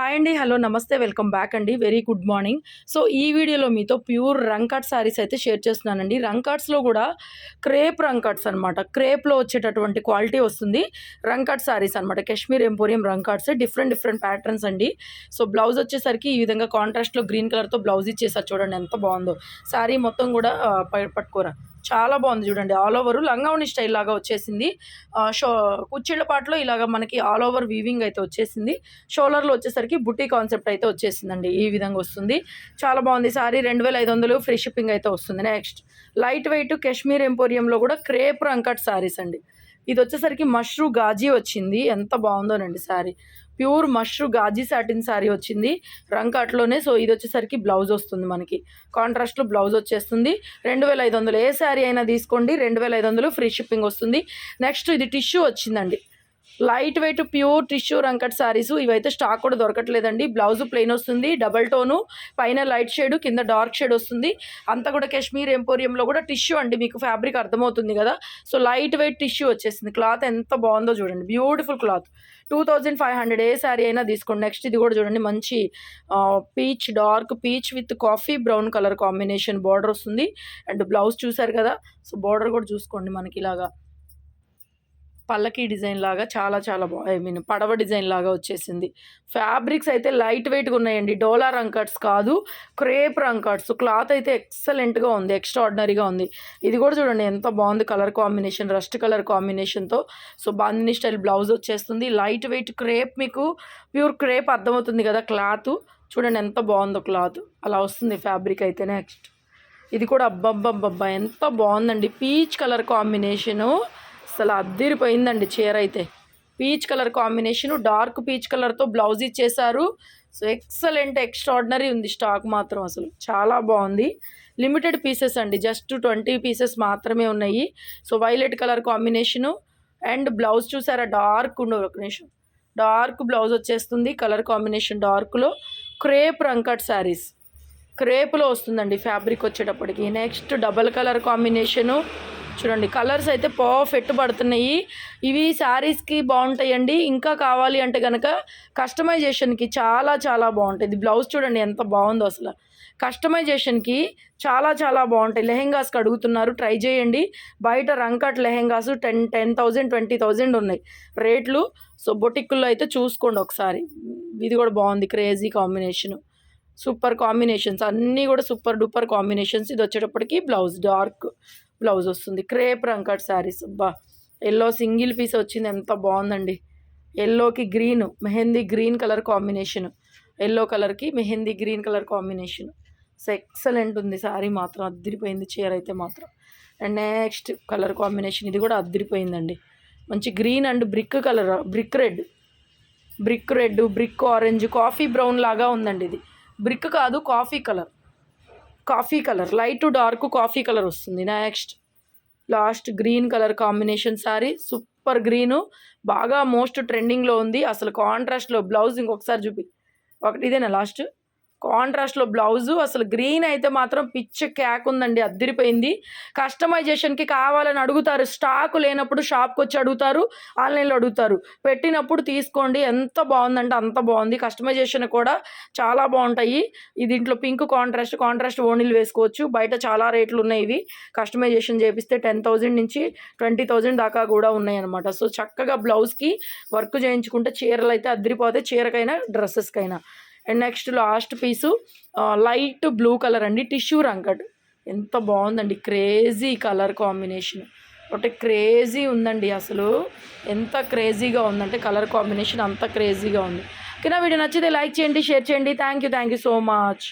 Hi అండి hello నమస్తే welcome back అండి వెరీ గుడ్ మార్నింగ్. సో ఈ వీడియోలో మీతో ప్యూర్ రంకాట్ శారీస్ అయితే షేర్ చేస్తున్నానండి. రంకాట్స్లో కూడా క్రేప్ రంకాట్స్ అనమాట క్రేప్లో వచ్చేటటువంటి క్వాలిటీ వస్తుంది. రంకాట్ శారీస్ అనమాట Kashmir emporium రంకాట్స్ different different patterns అండి. సో బ్లౌజ్ వచ్చేసరికి ఈ విధంగా కాంట్రాస్ట్లో గ్రీన్ కలర్తో బ్లౌజ్ ఇచ్చేసారు చూడండి ఎంత బాగుందో. శారీ మొత్తం కూడా పట్టుకోరా. చాలా బాగుంది చూడండి. ఆల్ ఓవర్ లంగావణి స్టైల్ లాగా వచ్చేసింది. షో కుచ్చిళ్ళ పాటలో ఇలాగ మనకి ఆల్ ఓవర్ వీవింగ్ అయితే వచ్చేసింది. షోలర్లో వచ్చేసరికి బుట్టి కాన్సెప్ట్ అయితే వచ్చేసిందండి. ఈ విధంగా వస్తుంది. చాలా బాగుంది. సారీ రెండు వేల ఐదు వందలు ఫ్రీ షిప్పింగ్ అయితే వస్తుంది. నెక్స్ట్ లైట్ వెయిట్ కాశ్మీర్ ఎంపోరియంలో కూడా క్రేప్ రంకట్ సారీస్ అండి. ఇది వచ్చేసరికి మష్రూ గాజీ వచ్చింది. ఎంత బాగుందోనండి sorry. Pure mashru gaji satin sari వచ్చింది. రంకాట్లోనే సో ఇది వచ్చేసరికి బ్లౌజ్ వస్తుంది మనకి. కాంట్రాస్ట్లో బ్లౌజ్ వచ్చేస్తుంది. రెండు వేల ఐదు వందలు ఏ శారీ అయినా తీసుకోండి. రెండు వేల ఐదు వందలు ఫ్రీ షిప్పింగ్ వస్తుంది. నెక్స్ట్ ఇది టిష్యూ వచ్చిందండి. Light weight pure tissue Rangkat saris ఇవైతే స్టాక్ కూడా దొరకట్లేదండి. బ్లౌజ్ ప్లెయిన్ వస్తుంది. డబల్ టోను పైన లైట్ షేడ్ కింద డార్క్ షేడ్ వస్తుంది. అంతా కూడా కాశ్మీర్ ఎంపోరియంలో కూడా టిష్యూ అండి. మీకు ఫ్యాబ్రిక్ అర్థమవుతుంది కదా. సో లైట్ వెయిట్ టిష్యూ వచ్చేసింది. క్లాత్ ఎంత బాగుందో చూడండి. Beautiful cloth two thousand five hundred ఏ శారీ అయినా తీసుకోండి. నెక్స్ట్ ఇది కూడా చూడండి. మంచి peach dark peach with coffee brown colour combination border వస్తుంది. అండ్ బ్లౌజ్ చూసారు కదా. సో బార్డర్ కూడా చూసుకోండి మనకి ఇలాగా. పల్లకి డిజైన్ లాగా చాలా చాలా బాగా ఐ మీన్ పడవ డిజైన్ లాగా వచ్చేసింది. ఫ్యాబ్రిక్స్ అయితే లైట్ వెయిట్గా ఉన్నాయండి. డోలా రంకట్స్ కాదు క్రేప్ రంకట్స్ క్లాత్ అయితే ఎక్సలెంట్గా ఉంది ఎక్స్ట్రాడినరీగా ఉంది. ఇది కూడా చూడండి ఎంత బాగుంది కలర్ కాంబినేషన్ రస్ట్ కలర్ కాంబినేషన్తో. సో బాందిని స్టైల్ బ్లౌజ్ వచ్చేస్తుంది. లైట్ వెయిట్ క్రేప్ మీకు ప్యూర్ క్రేప్ అర్థమవుతుంది కదా క్లాత్. చూడండి ఎంత బాగుందో క్లాత్. అలా వస్తుంది ఫ్యాబ్రిక్ అయితే నెక్స్ట్. ఇది కూడా అబ్బబ్బబ్బబ్బా ఎంత బాగుందండి. Peach colour combination. అసలు అద్దిరిపోయిందండి చీర అయితే. Peach colour combination dark peach కలర్తో బ్లౌజ్ ఇచ్చేసారు సో ఎక్సలెంట్ ఎక్స్ట్రాడినరీ ఉంది స్టాక్ మాత్రం అసలు. చాలా బాగుంది. లిమిటెడ్ పీసెస్ అండి. జస్ట్ ట్వంటీ పీసెస్ మాత్రమే ఉన్నాయి. So violet colour combination and blouse చూసారా? డార్క్ ఉండవు ఒక నిమిషం. డార్క్ బ్లౌజ్ వచ్చేస్తుంది. Colour combination డార్క్లో. Crepe Rangkat saris. క్రేప్లో వస్తుందండి ఫ్యాబ్రిక్ వచ్చేటప్పటికి. నెక్స్ట్ డబల్ కలర్ కాంబినేషను చూడండి కలర్స్ అయితే పర్ఫెక్ట్ పడుతున్నాయి. ఇవి శారీస్కి బాగుంటాయండి. ఇంకా కావాలి అంటే కనుక కస్టమైజేషన్కి చాలా చాలా బాగుంటాయి. ఇది బ్లౌజ్ చూడండి ఎంత బాగుందో అసలు. కస్టమైజేషన్కి చాలా చాలా బాగుంటాయి. లెహెంగాస్కి అడుగుతున్నారు ట్రై చేయండి. బయట Rangkat lehengas ten ten thousand twenty thousand ఉన్నాయి. రేట్లు సో బొటిక్కుల్లో అయితే చూసుకోండి ఒకసారి. ఇది కూడా బాగుంది క్రేజీ కాంబినేషను సూపర్ కాంబినేషన్స్ అన్నీ కూడా సూపర్ డూపర్ కాంబినేషన్స్ ఇది వచ్చేటప్పటికి బ్లౌజ్ డార్క్ బ్లౌజ్ వస్తుంది. Crepe Rangkat saris. బా ఎల్లో సింగిల్ పీస్ వచ్చింది. ఎంత బాగుందండి. ఎల్లోకి green mehndi green colour combination. Yellow కలర్కి mehndi green colour combination. So excellent ఉంది. శారీ మాత్రం అద్దరిపోయింది. చీర అయితే మాత్రం. And next colour combination. ఇది కూడా అద్దరిపోయిందండి. మంచి green and brick colour brick red. Brick red brick orange coffee brown లాగా ఉందండి ఇది. బ్రిక్ కాదు coffee colour. Coffee colour light dark coffee colour వస్తుంది. Next last green colour combination sari. Super green. బాగా మోస్ట్ ట్రెండింగ్లో ఉంది. అసలు కాంట్రాస్ట్లో బ్లౌజ్ ఇంకొకసారి చూపి. ఒకటి ఇదేనా లాస్ట్? కాంట్రాస్ట్లో బ్లౌజు అసలు గ్రీన్ అయితే మాత్రం పిచ్చి క్యాక్ ఉందండి అద్దరిపోయింది. కస్టమైజేషన్కి కావాలని అడుగుతారు స్టాక్ లేనప్పుడు షాప్కి వచ్చి అడుగుతారు ఆన్లైన్లో అడుగుతారు. పెట్టినప్పుడు తీసుకోండి ఎంత బాగుందంటే అంత బాగుంది. కస్టమైజేషన్ కూడా చాలా బాగుంటాయి. దీంట్లో పింక్ కాంట్రాస్ట్ కాంట్రాస్ట్ ఓనీలు వేసుకోవచ్చు. బయట చాలా రేట్లు ఉన్నాయి ఇవి. కస్టమైజేషన్ చేపిస్తే టెన్ థౌజండ్ నుంచి ట్వంటీ థౌజండ్ దాకా కూడా ఉన్నాయి అనమాట సో చక్కగా బ్లౌజ్కి వర్క్ చేయించుకుంటే చీరలు అయితే అద్దరిపోతాయి చీరకైనా డ్రెస్సెస్కైనా. And next last piece light blue colour అండి టిష్యూ రంకడ్ ఎంత బాగుందండి క్రేజీ కలర్ కాంబినేషన్. ఒకటి క్రేజీ ఉందండి అసలు. ఎంత క్రేజీగా ఉందంటే కలర్ కాంబినేషన్ అంత క్రేజీగా ఉంది. ఓకేనా వీడియో నచ్చితే లైక్ చేయండి షేర్ చేయండి. Thank you thank you so much.